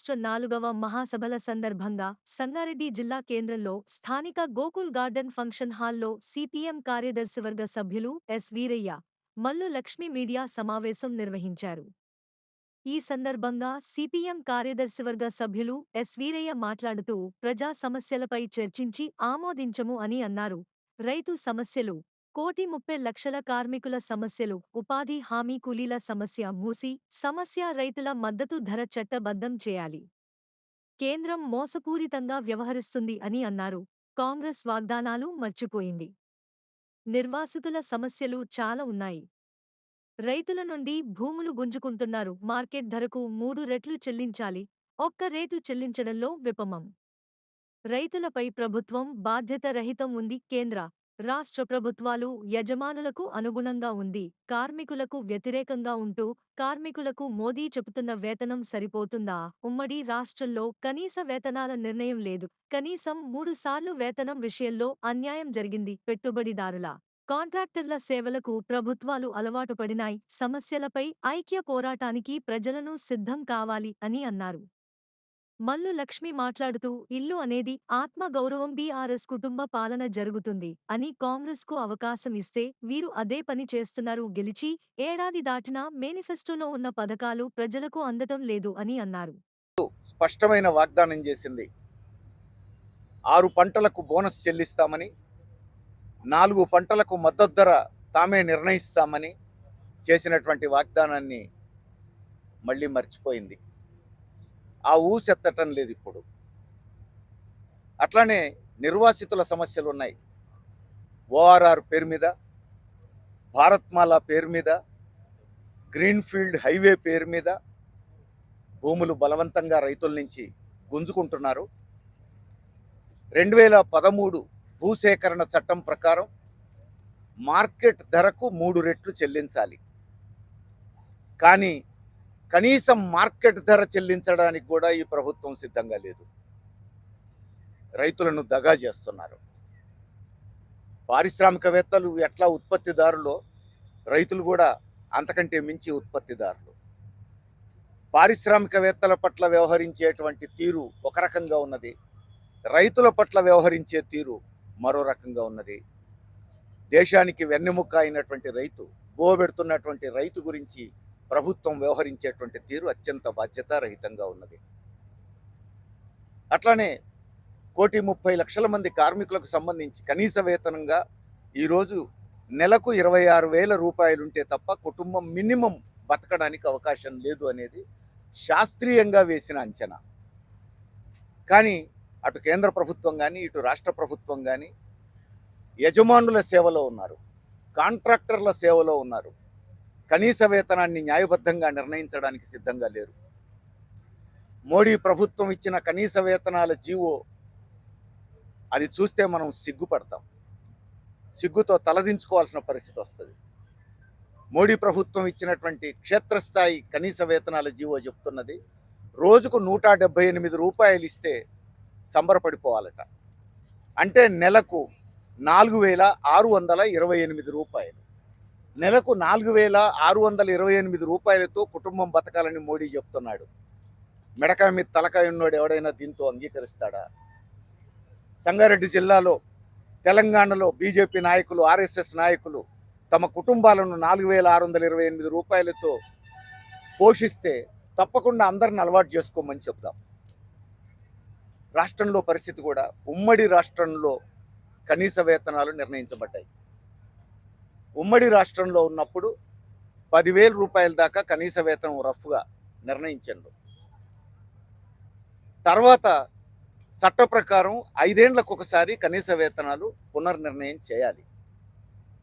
రాష్ట్ర నాలుగవ మహాసభల సందర్భంగా సంగారెడ్డి జిల్లా కేంద్రంలో స్థానిక గోకుల్ గార్డెన్ ఫంక్షన్ హాల్లో సిపిఎం కార్యదర్శివర్గ సభ్యులు ఎస్ వీరయ్య మల్లు లక్ష్మి మీడియా సమావేశం నిర్వహించారు. ఈ సందర్భంగా సిపిఎం కార్యదర్శివర్గ సభ్యులు ఎస్ వీరయ్య మాట్లాడుతూ ప్రజా సమస్యలపై చర్చించి ఆమోదించము అని అన్నారు. రైతు సమస్యలు కోటి ముప్పై లక్షల కార్మికుల సమస్యలు ఉపాధి హామీ కూలీల సమస్య మూసి సమస్య రైతుల మద్దతు ధర చట్టబద్ధం చేయాలి. కేంద్రం మోసపూరితంగా వ్యవహరిస్తుంది అని అన్నారు. కాంగ్రెస్ వాగ్దానాలు మర్చిపోయింది. నిర్వాసితుల సమస్యలు చాలా ఉన్నాయి. రైతుల నుండి భూములు గుంజుకుంటున్నారు. మార్కెట్ ధరకు మూడు రెట్లు చెల్లించాలి. ఒక్క రేటు చెల్లించడంలో విపమం రైతులపై ప్రభుత్వం బాధ్యత రహితం ఉంది కేంద్ర రాష్ట్ర ప్రభుత్వాలు యజమానులకు అనుగుణంగా ఉంది. కార్మికులకు వ్యతిరేకంగా ఉంటూ కార్మికులకు మోదీ చెబుతున్న వేతనం సరిపోతుందా? ఉమ్మడి రాష్ట్రంలో కనీస వేతనాల నిర్ణయం లేదు. కనీసం మూడు సార్లు వేతనం విషయంలో అన్యాయం జరిగింది పెట్టుబడిదారుల. కాంట్రాక్టర్ల సేవలకు ప్రభుత్వాలు అలవాటు పడినాయి. సమస్యలపై ఐక్య పోరాటానికి ప్రజలను సిద్ధం కావాలి అని అన్నారు. మల్లు లక్ష్మి మాట్లాడుతూ ఇల్లు అనేది ఆత్మ గౌరవం బీఆర్ఎస్ కుటుంబ పాలన జరుగుతుంది అని కాంగ్రెస్కు అవకాశం ఇస్తే వీరు అదే పని చేస్తున్నారు గెలిచి ఏడాది దాటినా మేనిఫెస్టోలో ఉన్న పథకాలు ప్రజలకు అందటం లేదు అని అన్నారు. స్పష్టమైన వాగ్దానం చేసింది. ఆరు పంటలకు బోనస్ చెల్లిస్తామని నాలుగు పంటలకు మద్దతు ధర తామే నిర్ణయిస్తామని చేసినటువంటి వాగ్దానాన్ని మళ్ళీ మర్చిపోయింది. ఆ ఊసెత్తటం లేదు ఇప్పుడు. అట్లానే నిర్వాసితుల సమస్యలు ఉన్నాయి. ఓఆర్ఆర్ పేరు మీద భారత్మాల పేరు మీద గ్రీన్ఫీల్డ్ హైవే పేరు మీద భూములు బలవంతంగా రైతుల నుంచి గుంజుకుంటున్నారు. రెండు వేల పదమూడు భూసేకరణ చట్టం ప్రకారం మార్కెట్ ధరకు మూడు రెట్లు చెల్లించాలి. కానీ కనీసం మార్కెట్ ధర చెల్లించడానికి కూడా ఈ ప్రభుత్వం సిద్ధంగా లేదు. రైతులను దగా చేస్తున్నారు. పారిశ్రామికవేత్తలు ఎట్లా ఉత్పత్తిదారులో రైతులు కూడా అంతకంటే మించి ఉత్పత్తిదారులు. పారిశ్రామికవేత్తల పట్ల వ్యవహరించేటువంటి తీరు ఒక రకంగా ఉన్నది. రైతుల పట్ల వ్యవహరించే తీరు మరో రకంగా ఉన్నది. దేశానికి వెన్నెముక్క అయినటువంటి రైతు బోబెడుతున్నటువంటి రైతు గురించి ప్రభుత్వం వ్యవహరించేటువంటి తీరు అత్యంత బాధ్యతారహితంగా ఉన్నది. అట్లానే కోటి ముప్పై లక్షల మంది కార్మికులకు సంబంధించి కనీస వేతనంగా ఈరోజు నెలకు ఇరవై ఆరు వేల రూపాయలు ఉంటే తప్ప కుటుంబం మినిమం బతకడానికి అవకాశం లేదు అనేది శాస్త్రీయంగా వేసిన అంచనా. కానీ అటు కేంద్ర ప్రభుత్వం కానీ ఇటు రాష్ట్ర ప్రభుత్వం కానీ యజమానుల సేవలో ఉన్నారు కాంట్రాక్టర్ల సేవలో ఉన్నారు. కనీస వేతనాన్ని న్యాయబద్ధంగా నిర్ణయించడానికి సిద్ధంగా లేరు. మోడీ ప్రభుత్వం ఇచ్చిన కనీస వేతనాల జీవో అది చూస్తే మనం సిగ్గుపడతాం. సిగ్గుతో తలదించుకోవాల్సిన పరిస్థితి వస్తుంది. మోడీ ప్రభుత్వం ఇచ్చినటువంటి క్షేత్రస్థాయి కనీస వేతనాల జీవో చెప్తున్నది. రోజుకు నూట డెబ్బై ఎనిమిది రూపాయలు ఇస్తే సంబరపడిపోవాలట. అంటే నెలకు నాలుగు వేల ఆరు వందల ఇరవై ఎనిమిది రూపాయలు. నెలకు నాలుగు వేల ఆరు వందల ఇరవై ఎనిమిది రూపాయలతో కుటుంబం బతకాలని మోడీ చెప్తున్నాడు. మెడకాయ మీద తలకాయ ఉన్నోడు ఎవడైనా దీంతో అంగీకరిస్తాడా? సంగారెడ్డి జిల్లాలో తెలంగాణలో బీజేపీ నాయకులు ఆర్ఎస్ఎస్ నాయకులు తమ కుటుంబాలను నాలుగు వేల ఆరు వందల ఇరవై ఎనిమిది రూపాయలతో పోషిస్తే తప్పకుండా అందరిని అలవాటు చేసుకోమని చెప్దాం. రాష్ట్రంలో పరిస్థితి కూడా ఉమ్మడి రాష్ట్రంలో కనీస వేతనాలు నిర్ణయించబడ్డాయి. ఉమ్మడి రాష్ట్రంలో ఉన్నప్పుడు పదివేల రూపాయల దాకా కనీస వేతనం రఫ్గా నిర్ణయించండు. తర్వాత చట్ట ప్రకారం ఐదేండ్లకు ఒకసారి కనీస వేతనాలు పునర్నిర్ణయం చేయాలి.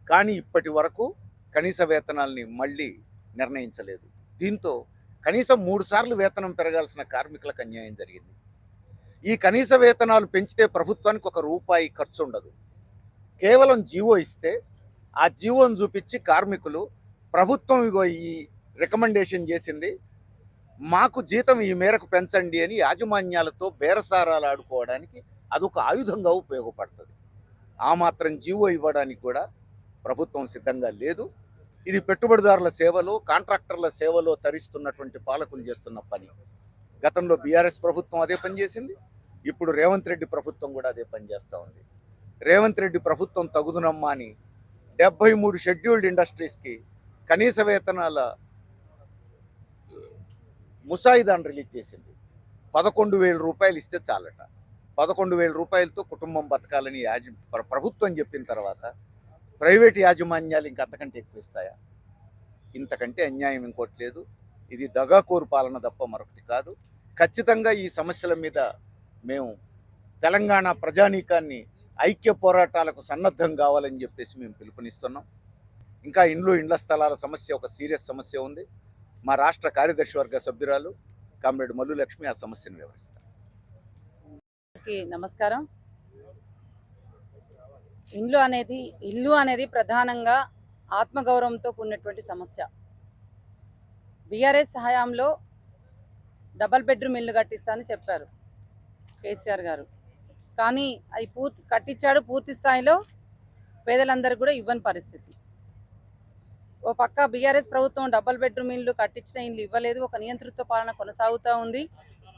కానీ ఇప్పటి వరకు కనీస వేతనాల్ని మళ్ళీ నిర్ణయించలేదు. దీంతో కనీసం మూడు సార్లు వేతనం పెరగాల్సిన కార్మికులకు అన్యాయం జరిగింది. ఈ కనీస వేతనాలు పెంచితే ప్రభుత్వానికి ఒక రూపాయి ఖర్చు ఉండదు. కేవలం జీవో ఇస్తే ఆ జీవోను చూపించి కార్మికులు ప్రభుత్వం ఇగో ఈ రికమెండేషన్ చేసింది మాకు జీతం ఈ మేరకు పెంచండి అని యాజమాన్యాలతో బేరసారాలు ఆడుకోవడానికి అదొక ఆయుధంగా ఉపయోగపడుతుంది. ఆ మాత్రం జీవో ఇవ్వడానికి కూడా ప్రభుత్వం సిద్ధంగా లేదు. ఇది పెట్టుబడిదారుల సేవలో కాంట్రాక్టర్ల సేవలో తరిస్తున్నటువంటి పాలకులు చేస్తున్న పని. గతంలో బీఆర్ఎస్ ప్రభుత్వం అదే పని చేసింది ఇప్పుడు రేవంత్ రెడ్డి ప్రభుత్వం కూడా అదే పనిచేస్తూ ఉంది. రేవంత్ రెడ్డి ప్రభుత్వం తగుదునమ్మా అని డెబ్బై మూడు షెడ్యూల్డ్ ఇండస్ట్రీస్కి కనీస వేతనాల ముసాయిదాన్ని రిలీజ్ చేసింది. పదకొండు వేల రూపాయలు ఇస్తే చాలట. పదకొండు వేల రూపాయలతో కుటుంబం బతకాలని యాజ ప్రభుత్వం చెప్పిన తర్వాత ప్రైవేట్ యాజమాన్యాలు ఇంకా అంతకంటే ఎక్కువ ఇస్తాయా? ఇంతకంటే అన్యాయం ఇంకోటి లేదు. ఇది దగాకోరు పాలన తప్ప మరొకటి కాదు. ఖచ్చితంగా ఈ సమస్యల మీద మేము తెలంగాణ ప్రజానీకాన్ని ఐక్య పోరాటాలకు సన్నద్ధం కావాలని చెప్పేసి మేము పిలుపునిస్తున్నాం. ఇంకా ఇండ్లు ఇండ్ల స్థలాల సమస్య ఒక సీరియస్ సమస్య ఉంది. మా రాష్ట్ర కార్యదర్శి వర్గ సభ్యురాలు కామ్రేడ్ మల్లు లక్ష్మి ఆ సమస్యను వివరిస్తారు. నమస్కారం. ఇండ్లు అనేది ఇల్లు అనేది ప్రధానంగా ఆత్మగౌరవంతో కూడినటువంటి సమస్య. బీఆర్ఎస్ హయాంలో డబల్ బెడ్రూమ్ ఇల్లు కట్టిస్తానని చెప్పారు. కేసీఆర్ గారు. కానీ అది పూర్తి కట్టించాడు పూర్తి స్థాయిలో పేదలందరూ కూడా ఇవ్వని పరిస్థితి. ఓ పక్క బీఆర్ఎస్ ప్రభుత్వం డబల్ బెడ్రూమ్ ఇల్లు కట్టించిన ఇల్లు ఇవ్వలేదు ఒక నియంతృత్వ పాలన కొనసాగుతూ ఉంది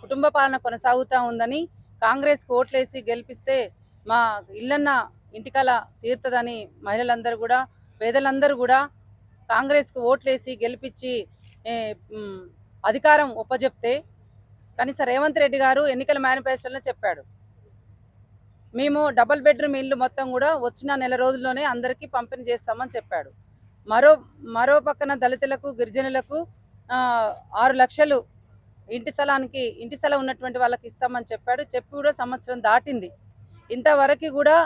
కుటుంబ పాలన కొనసాగుతూ ఉందని కాంగ్రెస్ ఓట్లేసి గెలిపిస్తే మా ఇల్లన్న ఇంటికల తీరుతుందని మహిళలందరూ కూడా పేదలందరూ కూడా కాంగ్రెస్కు ఓట్లేసి గెలిపించి అధికారం ఒప్పజెప్తే కనీసం రేవంత్ రెడ్డి గారు ఎన్నికల మేనిఫెస్టోలో చెప్పాడు. మేము డబుల్ బెడ్రూమ్ ఇల్లు మొత్తం కూడా వచ్చిన నెల రోజుల్లోనే అందరికీ పంపిణీ చేస్తామని చెప్పాడు. మరో మరో పక్కన దళితులకు గిరిజనులకు ఆరు లక్షలు ఇంటి స్థలానికి ఇంటి స్థలం ఉన్నటువంటి వాళ్ళకి ఇస్తామని చెప్పాడు. చెప్పి కూడా సంవత్సరం దాటింది. ఇంతవరకు కూడా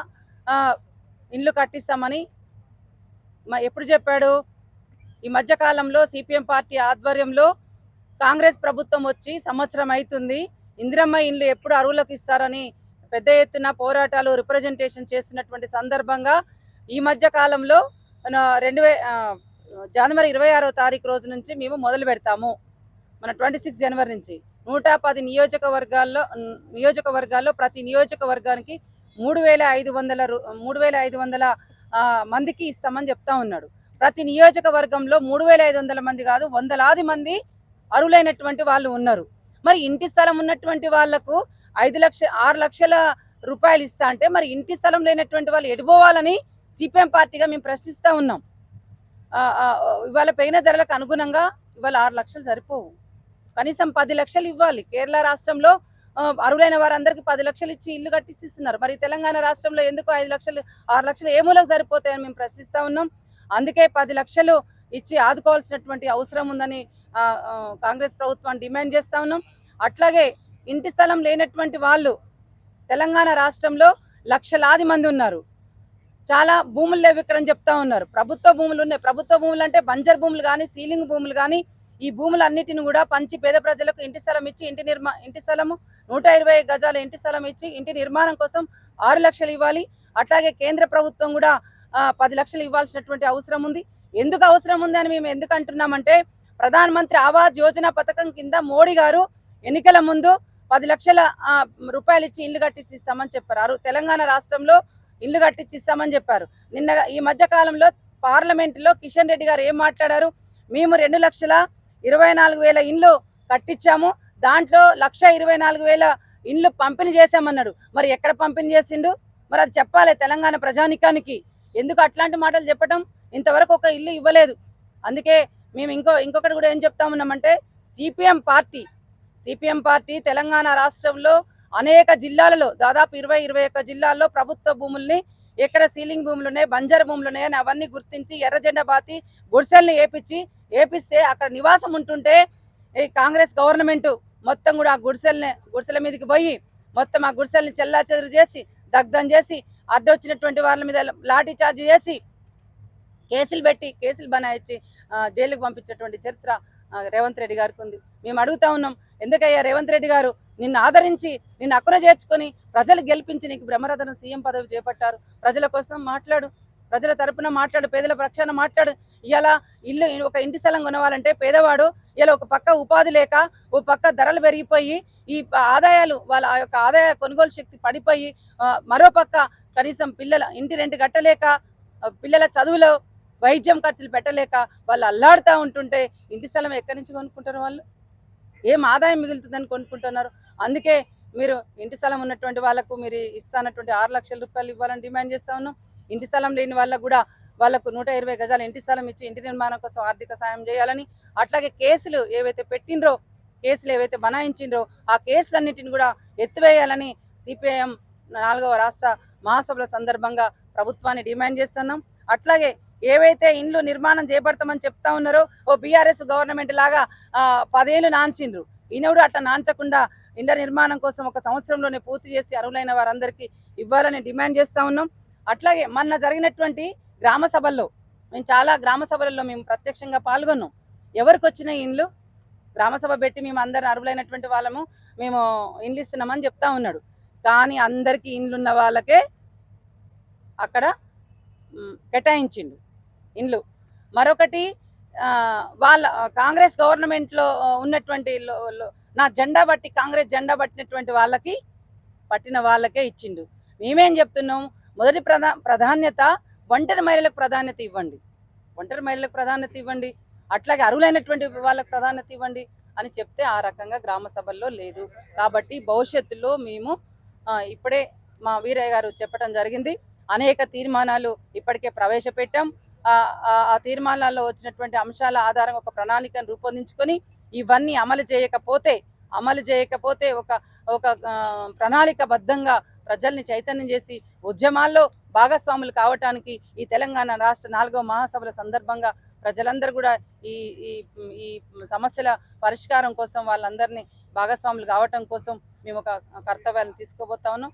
ఇండ్లు కట్టిస్తామని ఎప్పుడు చెప్పాడు? ఈ మధ్యకాలంలో సిపిఎం పార్టీ ఆధ్వర్యంలో కాంగ్రెస్ ప్రభుత్వం వచ్చి సంవత్సరం అవుతుంది ఇందిరమ్మ ఇండ్లు ఎప్పుడు అరువులకు ఇస్తారని పెద్ద ఎత్తున పోరాటాలు రిప్రజెంటేషన్ చేస్తున్నటువంటి సందర్భంగా ఈ మధ్య కాలంలో రెండు జనవరి ఇరవై ఆరో తారీఖు రోజు నుంచి మేము మొదలు పెడతాము. మన ట్వంటీ సిక్స్ జనవరి నుంచి. నూట పది నియోజకవర్గాల్లో నియోజకవర్గాల్లో ప్రతి నియోజకవర్గానికి మూడు వేల ఐదు వందల మూడు వేల ఐదు వందల మందికి ఇస్తామని చెప్తా ఉన్నాడు. ప్రతి నియోజకవర్గంలో మూడు వేల ఐదు వందల మంది కాదు వందలాది మంది అరువులైనటువంటి వాళ్ళు ఉన్నారు. మరి ఇంటి స్థలం ఉన్నటువంటి వాళ్ళకు ఐదు లక్ష ఆరు లక్షల రూపాయలు ఇస్తా అంటే మరి ఇంటి స్థలం లేనటువంటి వాళ్ళు ఎడిపోవాలని సిపిఎం పార్టీగా మేము ప్రశ్నిస్తూ ఉన్నాం. ఇవాళ పెయిన ధరలకు అనుగుణంగా ఇవాళ ఆరు లక్షలు సరిపోవు. కనీసం పది లక్షలు ఇవ్వాలి. కేరళ రాష్ట్రంలో అరువులైన వారందరికీ పది లక్షలు ఇచ్చి ఇల్లు కట్టించి మరి తెలంగాణ రాష్ట్రంలో ఎందుకు ఐదు లక్షలు ఆరు లక్షలు ఏ మూలకు సరిపోతాయని మేము ప్రశ్నిస్తూ ఉన్నాం. అందుకే పది లక్షలు ఇచ్చి ఆదుకోవాల్సినటువంటి అవసరం ఉందని కాంగ్రెస్ ప్రభుత్వాన్ని డిమాండ్ చేస్తా ఉన్నాం. అట్లాగే ఇంటి స్థలం లేనటువంటి వాళ్ళు తెలంగాణ రాష్ట్రంలో లక్షలాది మంది ఉన్నారు. చాలా భూములు లేవు ఇక్కడ అని చెప్తా ఉన్నారు. ప్రభుత్వ భూములు ఉన్నాయి. ప్రభుత్వ భూములు అంటే బంజర్ భూములు కానీ సీలింగ్ భూములు కానీ ఈ భూములన్నిటిని కూడా పంచి పేద ప్రజలకు ఇంటి స్థలం ఇచ్చి ఇంటి నిర్మా ఇంటి స్థలము నూట ఇరవై గజాల ఇంటి స్థలం ఇచ్చి ఇంటి నిర్మాణం కోసం ఆరు లక్షలు ఇవ్వాలి. అట్లాగే కేంద్ర ప్రభుత్వం కూడా పది లక్షలు ఇవ్వాల్సినటువంటి అవసరం ఉంది. ఎందుకు అవసరం ఉంది అని మేము ఎందుకు అంటున్నామంటే ప్రధాన మంత్రి ఆవాస్ యోజన పథకం కింద మోడీ గారు ఎన్నికల ముందు పది లక్షల రూపాయలు ఇచ్చి ఇల్లు కట్టించి ఇస్తామని చెప్పారు. తెలంగాణ రాష్ట్రంలో ఇల్లు కట్టించి ఇస్తామని చెప్పారు. నిన్న ఈ మధ్య కాలంలో పార్లమెంటులో కిషన్ రెడ్డి గారు ఏం మాట్లాడారు? మేము రెండు లక్షల ఇరవై నాలుగు వేల ఇండ్లు కట్టించాము దాంట్లో లక్ష ఇరవై నాలుగు వేల ఇండ్లు పంపిణీ చేశామన్నాడు. మరి ఎక్కడ పంపిణీ చేసిండు? మరి అది చెప్పాలి తెలంగాణ ప్రజానికానికి. ఎందుకు అట్లాంటి మాటలు చెప్పటం? ఇంతవరకు ఒక ఇల్లు ఇవ్వలేదు. అందుకే మేము ఇంకో ఇంకొకటి కూడా ఏం చెప్తా ఉన్నామంటే CPM party CPM party Telangana రాష్ట్రంలో అనేక జిల్లాలలో దాదాపు ఇరవై ఇరవై ఒక్క జిల్లాల్లో ప్రభుత్వ భూముల్ని ఎక్కడ సీలింగ్ భూములు ఉన్నాయి బంజరు భూములు ఉన్నాయని అవన్నీ గుర్తించి ఎర్రజెండ బాతి గుడిసెల్ని ఏపించి ఏపిస్తే అక్కడ నివాసం ఉంటుంటే ఈ కాంగ్రెస్ గవర్నమెంట్ మొత్తం కూడా ఆ గుడిసెల్ని గుడిసెల మీదకి పోయి మొత్తం ఆ గుడిసెల్ని చెల్లా చేసి దగ్ధం చేసి అడ్డొచ్చినటువంటి వాళ్ళ మీద లాఠీ చార్జ్ చేసి కేసులు పెట్టి కేసులు బనాయించి జైలుకు పంపించేటువంటి చరిత్ర రేవంత్ రెడ్డి గారికి ఉంది. మేము అడుగుతా ఉన్నాం ఎందుకయ్యా రేవంత్ రెడ్డి గారు? నిన్ను ఆదరించి నిన్ను అక్కున చేర్చుకొని ప్రజలు గెలిపించి నీకు బ్రహ్మరథన సీఎం పదవి చేపట్టారు. ప్రజల కోసం మాట్లాడు. ప్రజల తరపున మాట్లాడు పేదల పక్షాన మాట్లాడు. ఇలా ఇల్లు ఒక ఇంటి స్థలం కొనవాలంటే పేదవాడు ఇలా ఒక పక్క ఉపాధి లేక ఓ పక్క ధరలు పెరిగిపోయి ఈ ఆదాయాలు వాళ్ళ ఆ యొక్క ఆదాయ కొనుగోలు శక్తి పడిపోయి మరో పక్క కనీసం పిల్లల ఇంటి రెంట్ కట్టలేక పిల్లల చదువులో వైద్యం ఖర్చులు పెట్టలేక వాళ్ళు అల్లాడుతూ ఉంటుంటే ఇంటి స్థలం ఎక్కడి నుంచి కొనుక్కుంటారు వాళ్ళు? ఏం ఆదాయం మిగులుతుందని కొనుక్కుంటున్నారు? అందుకే మీరు ఇంటి స్థలం ఉన్నటువంటి వాళ్ళకు మీరు ఇస్తానటువంటి ఆరు లక్షల రూపాయలు ఇవ్వాలని డిమాండ్ చేస్తా ఉన్నాం. ఇంటి స్థలం లేని వాళ్ళకు కూడా వాళ్ళకు నూట ఇరవై గజాల ఇంటి స్థలం ఇచ్చి ఇంటి నిర్మాణం కోసం ఆర్థిక సాయం చేయాలని అట్లాగే కేసులు ఏవైతే పెట్టిండ్రో కేసులు ఏవైతే బనాయించిండ్రో ఆ కేసులన్నింటిని కూడా ఎత్తివేయాలని సిపిఐఎం నాలుగవ రాష్ట్ర మహాసభల సందర్భంగా ప్రభుత్వాన్ని డిమాండ్ చేస్తున్నాం. అట్లాగే ఏవైతే ఇండ్లు నిర్మాణం చేపడతామని చెప్తా ఉన్నారో ఓ బీఆర్ఎస్ గవర్నమెంట్ లాగా పదేళ్ళు నాంచిండ్రు ఈయనడు అట్లా నాంచకుండా ఇండ్ల నిర్మాణం కోసం ఒక సంవత్సరంలోనే పూర్తి చేసి అర్హులైన వారందరికీ ఇవ్వాలని డిమాండ్ చేస్తూ ఉన్నాం. అట్లాగే మొన్న జరిగినటువంటి గ్రామ సభల్లో మేము చాలా గ్రామ సభలలో మేము ప్రత్యక్షంగా పాల్గొన్నాం. ఎవరికి వచ్చిన ఇండ్లు? గ్రామ సభ పెట్టి మేము అందరిని అర్హులైనటువంటి వాళ్ళము మేము ఇండ్లు ఇస్తున్నామని చెప్తా ఉన్నాడు. కానీ అందరికీ ఇండ్లు ఉన్న వాళ్ళకే అక్కడ కేటాయించిండు. ఇండ్లు. మరొకటి వాళ్ళ కాంగ్రెస్ గవర్నమెంట్లో ఉన్నటువంటి నా జెండా బట్టి కాంగ్రెస్ జెండా పట్టినటువంటి వాళ్ళకి పట్టిన వాళ్ళకే ఇచ్చిండు. మేమేం చెప్తున్నాం? మొదటి ప్రధా ప్రాధాన్యత ఒంటరి మహిళలకు ప్రాధాన్యత ఇవ్వండి. ఒంటరి మహిళలకు ప్రాధాన్యత ఇవ్వండి. అట్లాగే అరువులైనటువంటి వాళ్ళకు ప్రాధాన్యత ఇవ్వండి అని చెప్తే ఆ రకంగా గ్రామ సభల్లో లేదు. కాబట్టి భవిష్యత్తులో మేము ఇప్పుడే మా వీరయ్య గారు చెప్పడం జరిగింది. అనేక తీర్మానాలు ఇప్పటికే ప్రవేశపెట్టాం. ఆ తీర్మానాల్లో వచ్చినటువంటి అంశాల ఆధారంగా ఒక ప్రణాళికను రూపొందించుకొని ఇవన్నీ అమలు చేయకపోతే అమలు చేయకపోతే ఒక ఒక ప్రణాళికబద్ధంగా ప్రజల్ని చైతన్యం చేసి ఉద్యమాల్లో భాగస్వాములు కావటానికి ఈ తెలంగాణ రాష్ట్ర నాలుగవ మహాసభల సందర్భంగా ప్రజలందరూ కూడా ఈ ఈ ఈ సమస్యల పరిష్కారం కోసం వాళ్ళందరినీ భాగస్వాములు కావటం కోసం మేము ఒక కర్తవ్యాన్ని తీసుకోబోతా ఉన్నాం.